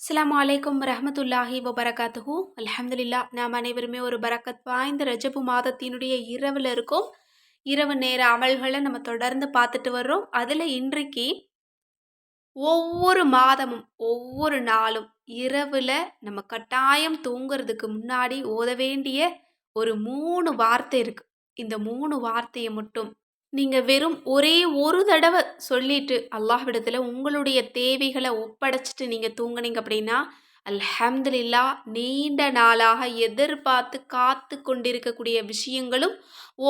அஸ்லாம் வலைக்கம் ரஹமத்துல்லாஹி வபரகாத்துஹூ. அலமதுல்லா நாம் அனைவருமே ஒரு பரக்கத் வாய்ந்த ரஜபு மாதத்தினுடைய இரவில் இருக்கும். இரவு நேர அமல்களை நம்ம தொடர்ந்து பார்த்துட்டு வர்றோம். அதில் இன்றைக்கு ஒவ்வொரு மாதமும் ஒவ்வொரு நாளும் இரவில் நம்ம கட்டாயம் தூங்குறதுக்கு முன்னாடி ஓத வேண்டிய ஒரு மூணு வார்த்தை இருக்குது இந்த மூணு வார்த்தையை மட்டும் நீங்கள் வெறும் ஒரே ஒரு தடவை சொல்லிட்டு அல்லாஹ்விடத்தில் உங்களுடைய தேவைகளை ஒப்படைச்சிட்டு நீங்கள் தூங்குனீங்க அப்படின்னா அல்ஹம்துலில்லா நீண்ட நாளாக எதிர்பார்த்து காத்து கொண்டிருக்கக்கூடிய விஷயங்களும்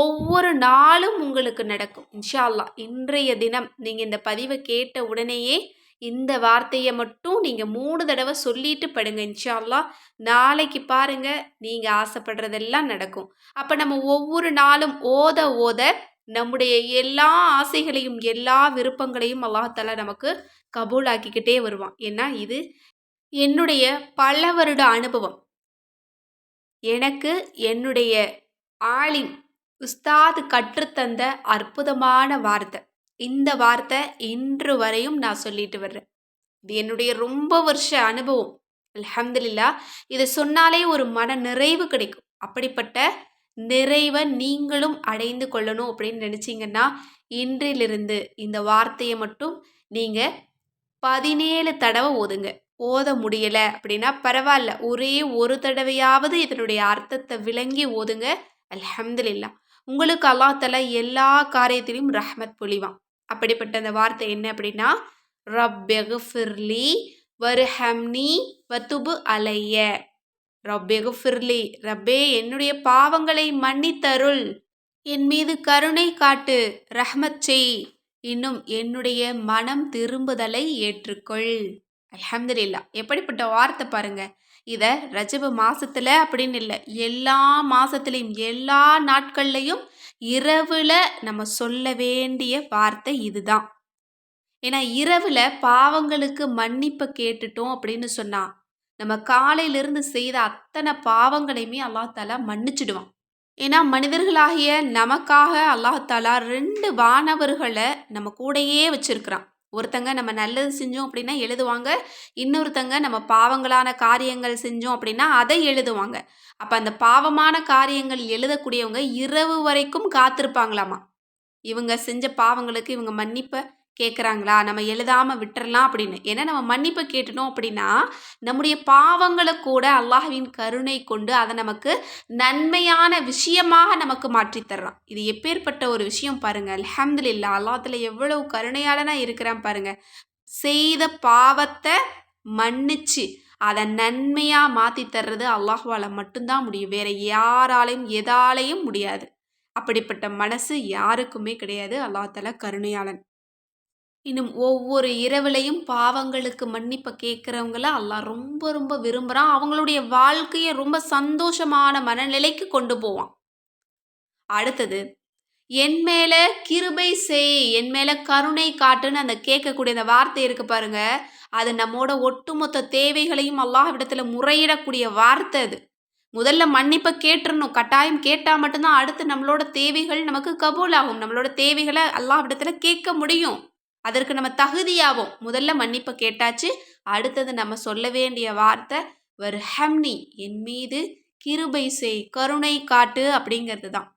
ஒவ்வொரு நாளும் உங்களுக்கு நடக்கும். இன்ஷா அல்லா இன்றைய தினம் நீங்கள் இந்த பதிவை கேட்ட உடனேயே இந்த வார்த்தையை மட்டும் நீங்கள் மூணு தடவை சொல்லிட்டு படுங்க இன்ஷால்லா நாளைக்கு பாருங்கள் நீங்கள் ஆசைப்படுறதெல்லாம் நடக்கும். அப்போ நம்ம ஒவ்வொரு நாளும் ஓத ஓத நம்முடைய எல்லா ஆசைகளையும் எல்லா விருப்பங்களையும் அல்லாஹால நமக்கு கபூலாக்கிக்கிட்டே வருவான். ஏன்னா இது என்னுடைய பல வருட அனுபவம். எனக்கு என்னுடைய ஆலிம் உஸ்தாது கற்றுத்தந்த அற்புதமான வார்த்தை. இந்த வார்த்தை இன்று வரையும் நான் சொல்லிட்டு வர்றேன். இது என்னுடைய ரொம்ப வருஷ அனுபவம். அல்ஹம்துலில்லா இதை சொன்னாலே ஒரு மன நிறைவு கிடைக்கும். அப்படிப்பட்ட நிறைவை நீங்களும் அடைந்து கொள்ளணும் அப்படின்னு நினச்சிங்கன்னா இன்றிலிருந்து இந்த வார்த்தையை மட்டும் நீங்கள் பதினேழு தடவை ஓதுங்க. ஓத முடியலை அப்படின்னா பரவாயில்ல. ஒரே ஒரு தடவையாவது இதனுடைய அர்த்தத்தை விளங்கி ஓதுங்க. அல்ஹம்துலில்லா. உங்களுக்கு அல்லாஹால எல்லா காரியத்திலையும் ரஹ்மத் பொழிவான் அப்படிப்பட்ட அந்த வார்த்தை என்ன அப்படின்னா ரப்பெகுஃபிர்லி வருஹம்னி வத்துபு அலைய. ரப்பே குஃபிர்லி. ரப்பே என்னுடைய பாவங்களை மன்னித்தருள். என் மீது கருணை காட்டு. ரஹ்மத் செய். இன்னும் என்னுடைய மனம் திரும்புதலை ஏற்றுக்கொள். அலமதுல்லா எப்படிப்பட்ட வார்த்தை பாருங்க. இதை ரஜப மாசத்துல அப்படின்னு இல்லை. எல்லா மாசத்துலையும் எல்லா நாட்கள்லையும் இரவுல நம்ம சொல்ல வேண்டிய வார்த்தை இதுதான். ஏன்னா இரவுல பாவங்களுக்கு மன்னிப்பை கேட்டுட்டோம் அப்படின்னு சொன்னா நம்ம காலையிலிருந்து செய்த அத்தனை பாவங்களையுமே அல்லாஹாலா மன்னிச்சிடுவான். ஏன்னா மனிதர்களாகிய நமக்காக அல்லாஹாலா ரெண்டு வானவர்களை நம்ம கூடையே வச்சிருக்கிறான். ஒருத்தங்க நம்ம நல்லது செஞ்சோம் அப்படின்னா எழுதுவாங்க இன்னொருத்தங்க நம்ம பாவங்களான காரியங்கள் செஞ்சோம் அப்படின்னா அதை எழுதுவாங்க. அப்போ அந்த பாவமான காரியங்கள் எழுதக்கூடியவங்க இரவு வரைக்கும் காத்திருப்பாங்களாமா? இவங்க செஞ்ச பாவங்களுக்கு இவங்க மன்னிப்பை கேட்குறாங்களா நம்ம எழுதாமல் விட்டுறலாம் அப்படின்னு. ஏன்னா நம்ம மன்னிப்பு கேட்டுட்டோம் அப்படின்னா நம்முடைய பாவங்களை கூட அல்லாஹ்வின் கருணை கொண்டு அதை நமக்கு நன்மையான விஷயமாக நமக்கு மாற்றித்தர்றான் இது எப்பேற்பட்ட ஒரு விஷயம் பாருங்கள் அலமதுல்லா அல்லாத்துல எவ்வளவு கருணையாளனாக இருக்கிறான் பாருங்கள் செய்த பாவத்தை மன்னிச்சு அதை நன்மையாக மாற்றி தர்றது அல்லாஹ்வால் மட்டும்தான் முடியும். வேற யாராலையும் எதாலையும் முடியாது. அப்படிப்பட்ட மனசு யாருக்குமே கிடையாது. அல்லாஹால கருணையாளன். இன்னும் ஒவ்வொரு இரவுலையும் பாவங்களுக்கு மன்னிப்பை கேட்குறவங்கள அல்லாஹ் ரொம்ப ரொம்ப விரும்புகிறான் அவங்களுடைய வாழ்க்கையை ரொம்ப சந்தோஷமான மனநிலைக்கு கொண்டு போவான். அடுத்தது என் மேலே கிருபை செய் என் மேலே கருணை காட்டுன்னு அந்த கேட்கக்கூடிய அந்த வார்த்தை இருக்கு பாருங்க. அது நம்மோட ஒட்டுமொத்த தேவைகளையும் அல்லாஹ்விடத்துல முறையிடக்கூடிய வார்த்தை அது. முதல்ல மன்னிப்பை கேட்டுறணும். கட்டாயம் கேட்டால் மட்டும்தான் அடுத்து நம்மளோட தேவைகள் நமக்கு கபூல் ஆகும் நம்மளோட தேவைகளை அல்லாஹ்விடத்துல கேட்க முடியும். அதற்கு நம்ம தகுதியாவோம். முதல்ல மன்னிப்பை கேட்டாச்சு. அடுத்தது நம்ம சொல்ல வேண்டிய வார்த்தை ஒரு ஹம்னி என் மீது கிருபை செய் கருணை காட்டு அப்படிங்கிறது தான்.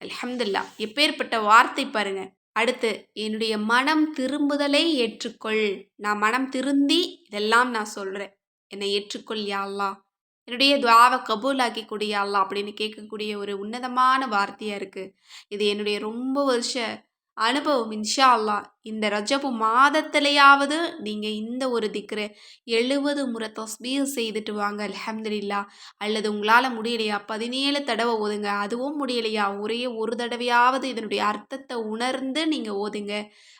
அலமதுல்லா எப்பேற்பட்ட வார்த்தை பாருங்க. அடுத்து என்னுடைய மனம் திரும்புதலை ஏற்றுக்கொள். நான் மனம் திருந்தி இதெல்லாம் நான் சொல்கிறேன் என்னை ஏற்றுக்கொள் யாழ்லா என்னுடைய துவாவை கபூலாக்கி கொடியாள்லா அப்படின்னு கேட்கக்கூடிய ஒரு உன்னதமான வார்த்தையாக இருக்குது இது என்னுடைய ரொம்ப வருஷ அனுபவம் இன்ஷா அல்லா இந்த ரஜபு மாதத்திலேயாவது நீங்கள் இந்த ஒரு திக்ரு எழுபது முறை தஸ்பீர் செய்துட்டு வாங்க அலமதுல்லா அல்லது உங்களால் முடியலையா? பதினேழு தடவை ஓதுங்க. அதுவும் முடியலையா? ஒரே ஒரு தடவையாவது இதனுடைய அர்த்தத்தை உணர்ந்து நீங்கள் ஓதுங்க.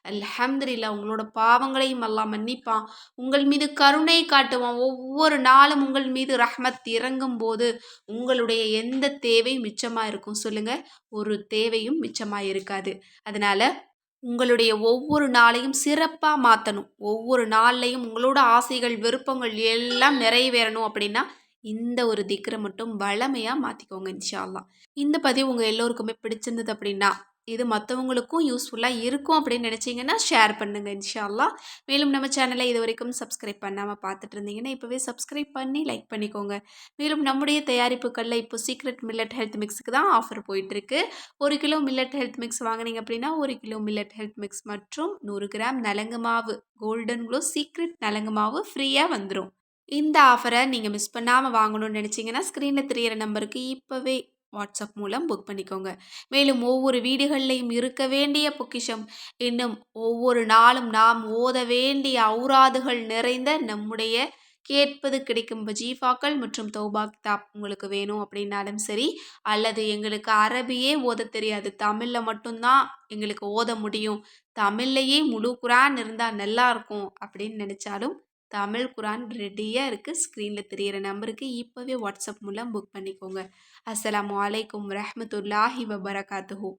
அலமதுல்லா உங்களோட பாவங்களையும் எல்லாம் மன்னிப்பான். உங்கள் மீது கருணை காட்டுவான். ஒவ்வொரு நாளும் உங்கள் மீது ரஹ்மத் இறங்கும் போது உங்களுடைய எந்த தேவையும் மிச்சமாக இருக்கும் சொல்லுங்கள் ஒரு தேவையும் மிச்சமாக இருக்காது அதனால் உங்களுடைய ஒவ்வொரு நாளையும் சிறப்பாக மாற்றணும் ஒவ்வொரு நாள்லையும் உங்களோட ஆசைகள் விருப்பங்கள் எல்லாம் நிறைவேறணும் அப்படின்னா இந்த ஒரு திக்கரை மட்டும் வளமையாக மாற்றிக்கோங்க இன்ஷால்லாம் இந்த பதிவு உங்கள் எல்லோருக்குமே பிடிச்சிருந்தது அப்படின்னா இது மற்றவங்களுக்கும் யூஸ்ஃபுல்லாக இருக்கும் அப்படின்னு நினச்சிங்கன்னா ஷேர் பண்ணுங்கள் இன்ஷால்லா மேலும் நம்ம சேனலை இது வரைக்கும் சப்ஸ்கிரைப் பண்ணாமல் பார்த்துட்டு இருந்தீங்கன்னா இப்போவே சப்ஸ்கிரைப் பண்ணி லைக் பண்ணிக்கோங்க. மேலும் நம்முடைய தயாரிப்புகளில் இப்போ சீக்ரெட் மில்லட் ஹெல்த் மிக்ஸுக்கு தான் ஆஃபர் போயிட்டுருக்கு. ஒரு கிலோ மில்லட் ஹெல்த் மிக்ஸ் வாங்குனீங்க அப்படின்னா ஒரு கிலோ மில்லட் ஹெல்த் மிக்ஸ் மற்றும் நூறு கிராம் நலங்கு மாவு கோல்டன் க்ளோ சீக்ரெட் நலங்கு மாவு ஃப்ரீயாக வந்துடும் இந்த ஆஃபரை நீங்கள் மிஸ் பண்ணாமல் வாங்கணும்னு நினச்சிங்கன்னா ஸ்க்ரீனில் தெரியிற நம்பருக்கு இப்போவே வாட்ஸ்அப் மூலம் புக் பண்ணிக்கோங்க. மேலும் ஒவ்வொரு வீடுகள்லையும் இருக்க வேண்டிய பொக்கிஷம். இன்னும் ஒவ்வொரு நாளும் நாம் ஓத வேண்டிய அவுராதுகள் நிறைந்த நம்முடைய கேட்பது கிடைக்கும் வஜீஃபாக்கள் மற்றும் தௌபா கிதாப் உங்களுக்கு வேணும் அப்படின்னாலும் சரி அல்லது எங்களுக்கு அரபியே ஓத தெரியாது. தமிழில் மட்டும்தான் எங்களுக்கு ஓத முடியும். தமிழ்லையே முழு குரான் இருந்தால் நல்லா இருக்கும் அப்படின்னு நினச்சாலும் தமிழ் குரான் ரெடியாக இருக்குது ஸ்க்ரீனில் தெரியிற நம்பருக்கு இப்போவே வாட்ஸ்அப் மூலம் புக் பண்ணிக்கோங்க. அஸ்லாம் அலைக்கும் ரஹமத்துல்லாஹி வபரகாத்துஹு.